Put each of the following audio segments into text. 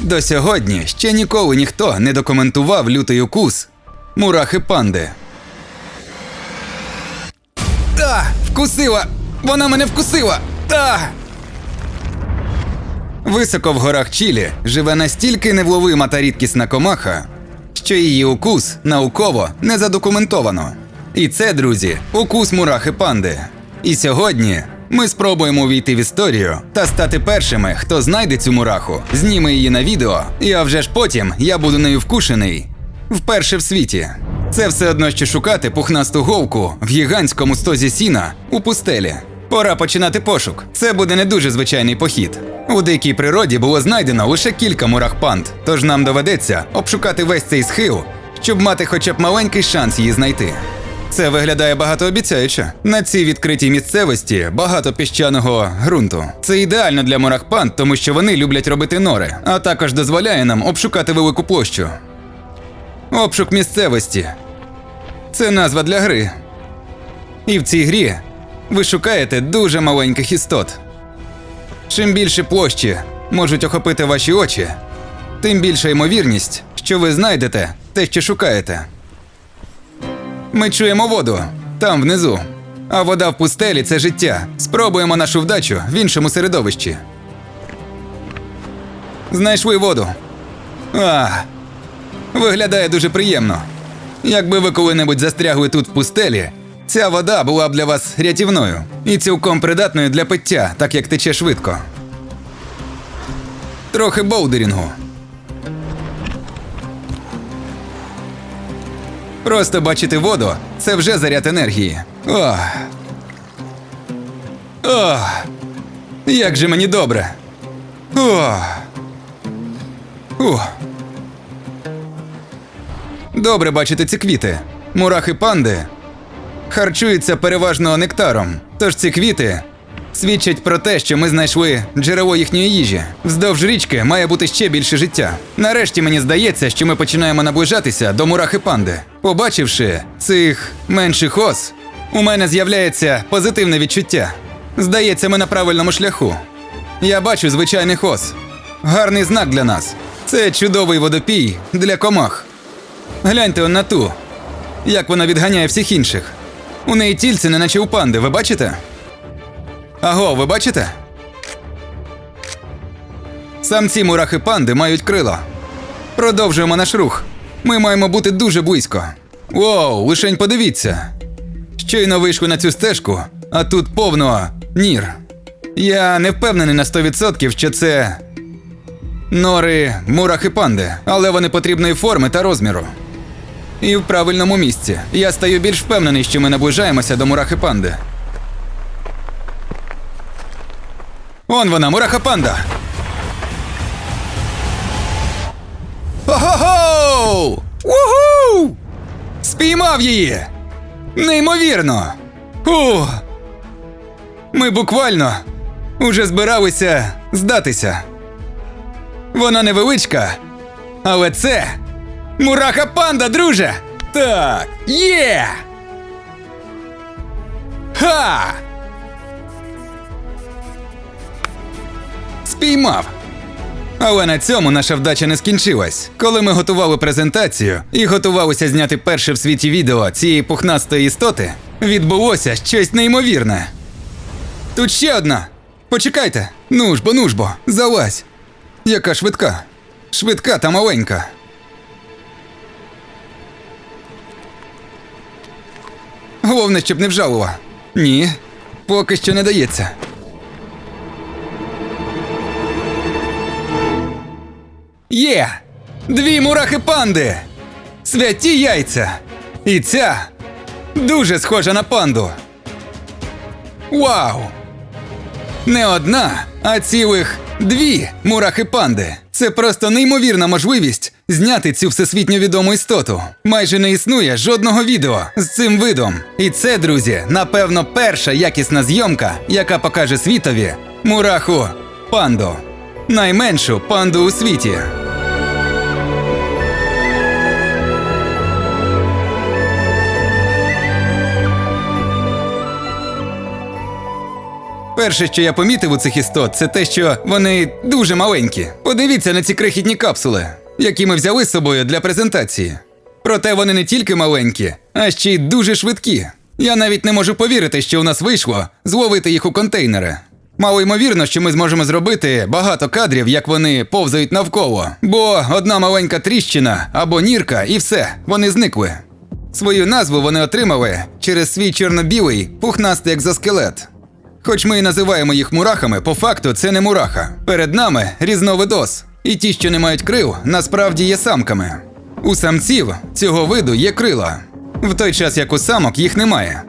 До сьогодні ще ніколи ніхто не документував лютий укус мурахи панди. Та! Вкусила! Вона мене вкусила! Та! Високо в горах Чилі живе настільки невловима та рідкісна комаха, що її укус науково не задокументовано. І це, друзі, укус мурахи панди. І сьогодні ми спробуємо увійти в історію та стати першими, хто знайде цю мураху, зніме її на відео, і а вже ж потім я буду нею вкушений вперше в світі. Це все одно, що шукати пухнасту голку в гігантському стозі сіна у пустелі. Пора починати пошук. Це буде не дуже звичайний похід. У дикій природі було знайдено лише кілька мурах панд, тож нам доведеться обшукати весь цей схил, щоб мати хоча б маленький шанс її знайти. Це виглядає багатообіцяюче. На цій відкритій місцевості багато піщаного ґрунту. Це ідеально для мурах панд, тому що вони люблять робити нори, а також дозволяє нам обшукати велику площу. Обшук місцевості. Це назва для гри. І в цій грі ви шукаєте дуже маленьких істот. Чим більше площі можуть охопити ваші очі, тим більша ймовірність, що ви знайдете те, що шукаєте. Ми чуємо воду там внизу. А вода в пустелі це життя. Спробуємо нашу вдачу в іншому середовищі. Знайшли воду. А, виглядає дуже приємно. Якби ви коли-небудь застрягли тут в пустелі, ця вода була б для вас рятівною і цілком придатною для пиття, так як тече швидко. Трохи боудерінгу. Просто бачити воду це вже заряд енергії. Ох. Ох. Як же мені добре. Ох. Ух. Добре бачити ці квіти. Мурахи панди харчуються переважно нектаром. Тож ці квіти свідчать про те, що ми знайшли джерело їхньої їжі. Вздовж річки має бути ще більше життя. Нарешті мені здається, що ми починаємо наближатися до мурахи панди. Побачивши цих менших ос, у мене з'являється позитивне відчуття. Здається, ми на правильному шляху. Я бачу звичайних ос. Гарний знак для нас. Це чудовий водопій для комах. Гляньте он на ту, як вона відганяє всіх інших. У неї тільце, не наче у панди, ви бачите? Аго, ви бачите? Самці мурахи панди мають крила. Продовжуємо наш рух. Ми маємо бути дуже близько. Воу, лишень подивіться. Щойно вийшли на цю стежку, а тут повно нір. Я не впевнений на 100%, що це нори мурахи панди, але вони потрібної форми та розміру. І в правильному місці. Я стаю більш впевнений, що ми наближаємося до мурахи панди. Он вона, мураха панда. Ого-го! Уху! Спіймав її! Неймовірно! Ух! Ми буквально уже збиралися здатися. Вона невеличка, але це мураха панда, друже! Так, є! Ха! Спіймав. Але на цьому наша вдача не скінчилась. Коли ми готували презентацію і готувалися зняти перше в світі відео цієї пухнастої істоти, відбулося щось неймовірне. Тут ще одна. Почекайте. Ну ж бо, ну ж бо, залазь. Яка швидка. Швидка та маленька. Головне, щоб не вжалила. Ні, поки що не дається. Є! Дві мурахи панди! Святі яйця! І ця дуже схожа на панду. Вау! Не одна, а цілих дві мурахи панди. Це просто неймовірна можливість зняти цю всесвітньо відому істоту. Майже не існує жодного відео з цим видом. І це, друзі, напевно, перша якісна зйомка, яка покаже світові мураху панду. Найменшу панду у світі. Перше, що я помітив у цих істот, це те, що вони дуже маленькі. Подивіться на ці крихітні капсули, які ми взяли з собою для презентації. Проте вони не тільки маленькі, а ще й дуже швидкі. Я навіть не можу повірити, що у нас вийшло зловити їх у контейнери. Мало ймовірно, що ми зможемо зробити багато кадрів, як вони повзають навколо. Бо одна маленька тріщина або нірка, і все, вони зникли. Свою назву вони отримали через свій чорно-білий пухнастий екзоскелет. Хоч ми і називаємо їх мурахами, по факту це не мураха. Перед нами різновидос. І ті, що не мають крил, насправді є самками. У самців цього виду є крила, в той час як у самок їх немає.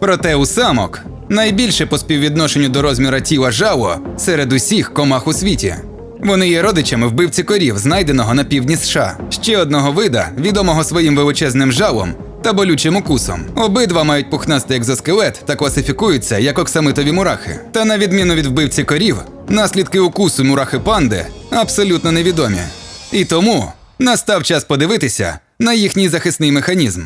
Проте у самок найбільше по співвідношенню до розміра тіла жало серед усіх комах у світі. Вони є родичами вбивці корів, знайденого на півдні США, ще одного вида, відомого своїм величезним жалом та болючим укусом. Обидва мають пухнастий екзоскелет та класифікуються як оксамитові мурахи. Та на відміну від вбивці корів, наслідки укусу мурахи панди абсолютно невідомі. І тому настав час подивитися на їхній захисний механізм.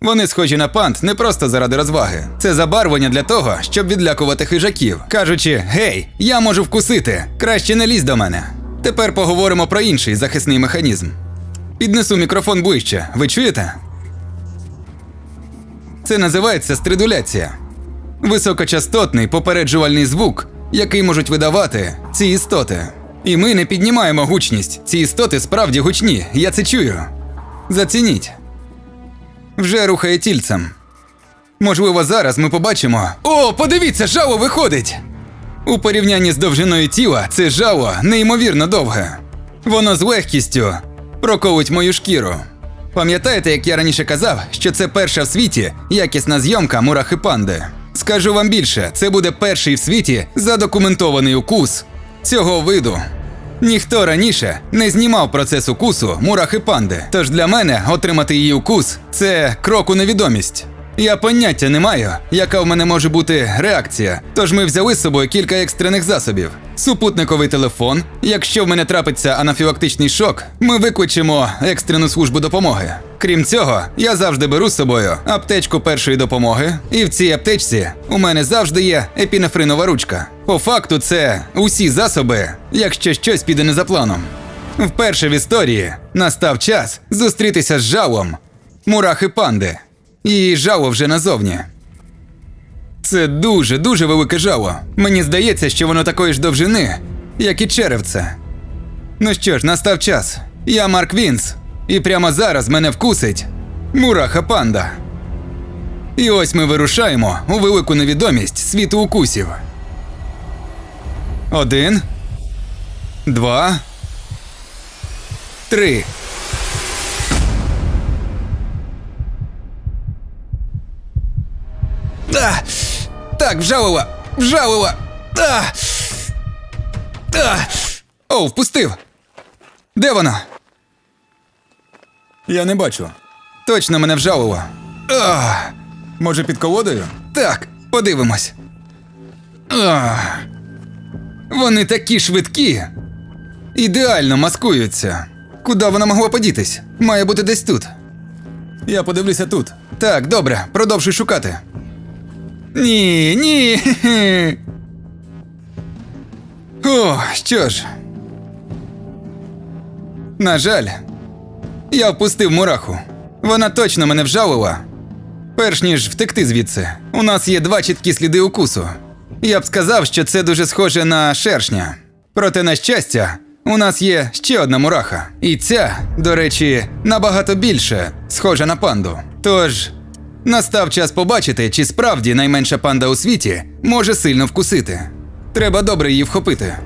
Вони схожі на панд не просто заради розваги. Це забарвлення для того, щоб відлякувати хижаків, кажучи: гей, я можу вкусити, краще не лізь до мене. Тепер поговоримо про інший захисний механізм. Піднесу мікрофон ближче. Ви чуєте? Це називається стридуляція. Високочастотний попереджувальний звук, який можуть видавати ці істоти. І ми не піднімаємо гучність. Ці істоти справді гучні, я це чую. Зацініть. Вже рухає тільцем. Можливо, зараз ми побачимо. О, подивіться, жало виходить! У порівнянні з довжиною тіла це жало неймовірно довге. Воно з легкістю проколить мою шкіру. Пам'ятаєте, як я раніше казав, що це перша в світі якісна зйомка мурахи панди? Скажу вам більше, це буде перший в світі задокументований укус цього виду. Ніхто раніше не знімав процес укусу мурахи панди. Тож для мене отримати її укус це крок у невідомість. Я поняття не маю, яка в мене може бути реакція. Тож ми взяли з собою кілька екстрених засобів: супутниковий телефон. Якщо в мене трапиться анафілактичний шок, ми викличемо екстрену службу допомоги. Крім цього, я завжди беру з собою аптечку першої допомоги, і в цій аптечці у мене завжди є епінефринова ручка. По факту, це усі засоби, якщо щось піде не за планом. Вперше в історії настав час зустрітися з жалом мурахи панди. І жало вже назовні. Це дуже дуже велике жало. Мені здається, що воно такої ж довжини, як і черевце. Ну що ж, настав час. Я Марк Вінс, і прямо зараз мене вкусить мураха панда. І ось ми вирушаємо у велику невідомість світу укусів. Один. Два. Три. Так, вжалила! Вжалила! Та! Та! О, впустив! Де вона? Я не бачу. Точно мене вжалило. Ах! Може, під колодою? Так, подивимось. Ах! Вони такі швидкі. Ідеально маскуються. Куди вона могла подітись? Має бути десь тут. Я подивлюся тут. Так, добре, продовжуй шукати. Ні, ні. О, що ж. На жаль, я впустив мураху. Вона точно мене вжалила. Перш ніж втекти звідси, у нас є два чіткі сліди укусу. Я б сказав, що це дуже схоже на шершня. Проте, на щастя, у нас є ще одна мураха. І ця, до речі, набагато більше схожа на панду. Тож, настав час побачити, чи справді найменша панда у світі може сильно вкусити. Треба добре її вхопити.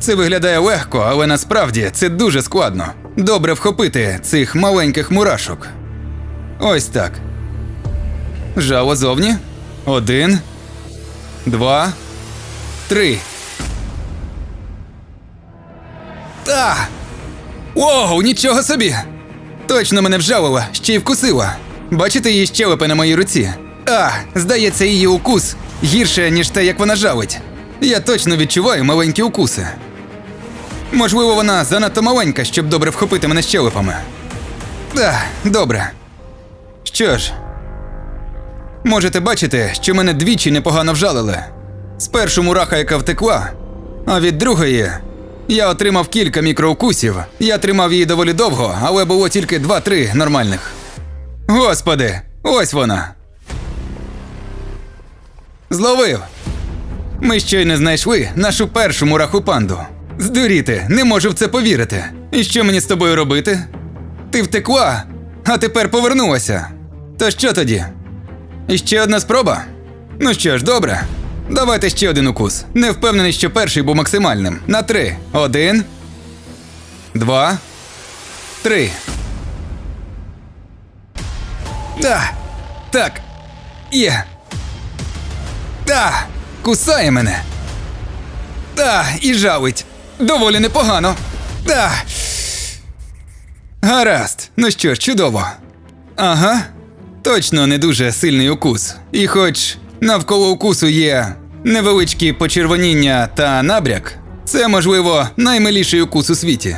Це виглядає легко, але насправді це дуже складно. Добре вхопити цих маленьких мурашок. Ось так. Жало зовні. Один. Два. Три. Та! Воу, нічого собі! Точно мене вжалила, ще й вкусила. Бачите її щелепи на моїй руці? А, здається, її укус гірше, ніж те, як вона жалить. Я точно відчуваю маленькі укуси. Можливо, вона занадто маленька, щоб добре вхопити мене щелепами. Так, добре. Що ж, можете бачити, що мене двічі непогано вжалили. Спершу мураха, яка втекла, а від другої я отримав кілька мікроукусів. Я тримав її доволі довго, але було тільки 2-3 нормальних. Господи, ось вона. Зловив. Ми щойно знайшли нашу першу мураху панду. Здуріти, не можу в це повірити. І що мені з тобою робити? Ти втекла, а тепер повернулася. То що тоді? І ще одна спроба? Ну що ж, добре. Давайте ще один укус. Не впевнений, що перший був максимальним. На три. Один. Два. Три. Да. Так. Є. Та. Кусає мене. Та, і жалить. Доволі непогано. Та. Гаразд. Ну що ж, чудово. Ага. Точно не дуже сильний укус. І хоч навколо укусу є невеличкі почервоніння та набряк, це, можливо, наймиліший укус у світі.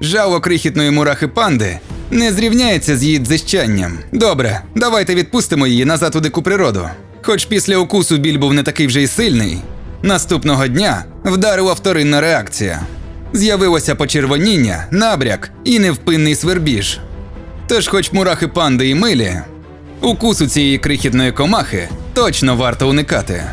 Жало крихітної мурахи панди не зрівняється з її дзищанням. Добре, давайте відпустимо її назад у дику природу. Хоч після укусу біль був не такий вже й сильний. Наступного дня вдарила вторинна реакція. З'явилося почервоніння, набряк і невпинний свербіж. Тож, хоч мурахи панди і милі, укусу цієї крихітної комахи точно варто уникати.